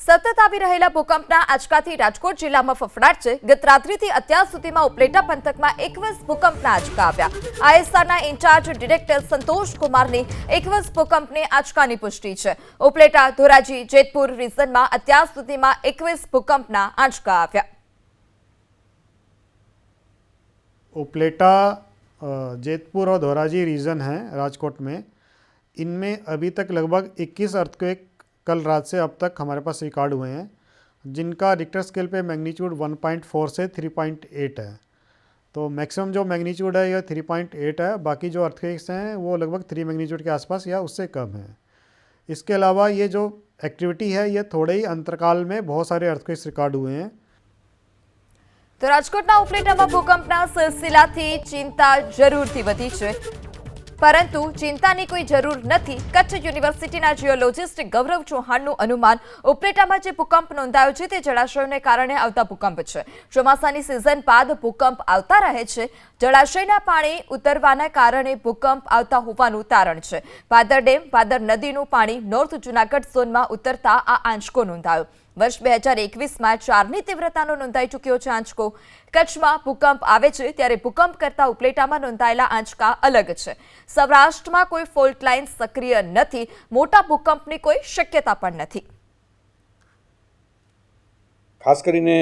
સતત આવી રહેલા ભૂકંપના આંચકાથી રાજકોટ જિલ્લામાં ફફડાટ છે ગત રાત્રિથી અત્યાર સુધીમાં ઉપલેટા પંથકમાં એકવીસ ભૂકંપના આંચકા આવ્યા આઈએસઆરના ઇન્ચાર્જ ડિરેક્ટર સંતોષ કુમારની એકવીસ ભૂકંપની આંચકાની પુષ્ટિ છે ઉપલેટા ધોરાજી જેતપુર રિઝનમાં અત્યાર સુધીમાં એકવીસ ભૂકંપના આંચકા આવ્યા उपलेटा अ, जेतपुर और धोराजी रीजन है राजकोट में इनमें अभी तक लगभग 21 अर्थक्वेक कल रात से अब तक हमारे पास रिकॉर्ड हुए हैं जिनका रिक्टर स्केल पे मैग्नीट्यूड 1.4 से 3.8 है तो मैक्सिमम जो मैग्नीट्यूड है यह 3.8 है बाकी जो अर्थक्वेक्स हैं वो लगभग थ्री मैग्नीट्यूड के आसपास या उससे कम है इसके अलावा ये जो एक्टिविटी है ये थोड़े ही अंतरकाल में बहुत सारे अर्थक्वेक्स रिकॉर्ड हुए हैं તો રાજકોટના ઉપલેટામાં ભૂકંપના સિલસિલાથી ચિંતા જરૂરથી વધી છે પરંતુ ચિંતાની કોઈ જરૂર નથી. કચ્છ યુનિવર્સિટીના જીઓલોજિસ્ટ ગૌરવ ચૌહાણનું અનુમાન, ઉપલેટામાં જે ભૂકંપ નોંધાયો છે તે જળાશયોને કારણે આવતા ભૂકંપ છે. ચોમાસાની સિઝન બાદ ભૂકંપ આવતા રહે છે. જળાશયના પાણી ઉતરવાના કારણે ભૂકંપ આવતા હોવાનું તારણ છે. ભાદર ડેમ, ભાદર નદીનું પાણી નોર્થ જુનાગઢ ઝોનમાં ઉતરતા આ આંચકો નોંધાયો. વર્ષ બે હજાર એકવીસમાં ચારની તીવ્રતાનો નોંધાઈ ચૂક્યો છે આંચકો. કચ્છમાં ભૂકંપ આવે છે ત્યારે ભૂકંપ કરતા ઉપલેટામાં નોંધાયેલા આંચકા અલગ છે. સૌરાષ્ટ્રમાં કોઈ ફોલ્ટ લાઇન સક્રિય નથી, મોટા ભૂકંપની કોઈ શક્યતા પણ નથી. ખાસ કરીને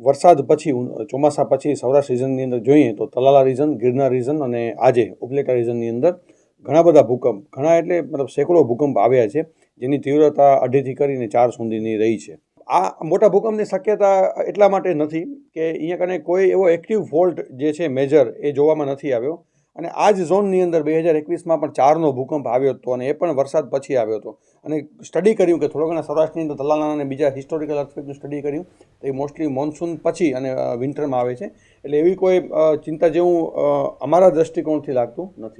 વરસાદ પછી ચોમાસા પછી સૌરાષ્ટ્ર રિજનની અંદર જોઈએ તો તલાલા રિજન ગિરનાર રિજન અને આજે ઉપલેટા રિજનની અંદર ઘણા બધા ભૂકંપ, ઘણા એટલે મતલબ સેંકડો ભૂકંપ આવ્યા છે, જેની તીવ્રતા અઢીથી કરીને ચાર સુધીની રહી છે. આ મોટા ભૂકંપની શક્યતા એટલા માટે નથી કે અહીંયા કને કોઈ એવો એક્ટિવ ફોલ્ટ જે છે મેજર એ જોવામાં નથી આવ્યો. અને આ જ ઝોનની અંદર બે હજાર એકવીસમાં પણ ચારનો ભૂકંપ આવ્યો હતો અને એ પણ વરસાદ પછી આવ્યો હતો. અને સ્ટડી કર્યું કે થોડા ઘણા સૌરાષ્ટ્રની અંદર તલાલાના અને બીજા હિસ્ટોરિકલ અર્થક્વેકનું સ્ટડી કર્યું, તો એ મોસ્ટલી મોન્સૂન પછી અને વિન્ટરમાં આવે છે. એટલે એવી કોઈ ચિંતા જેવું અમારા દૃષ્ટિકોણથી લાગતું નથી.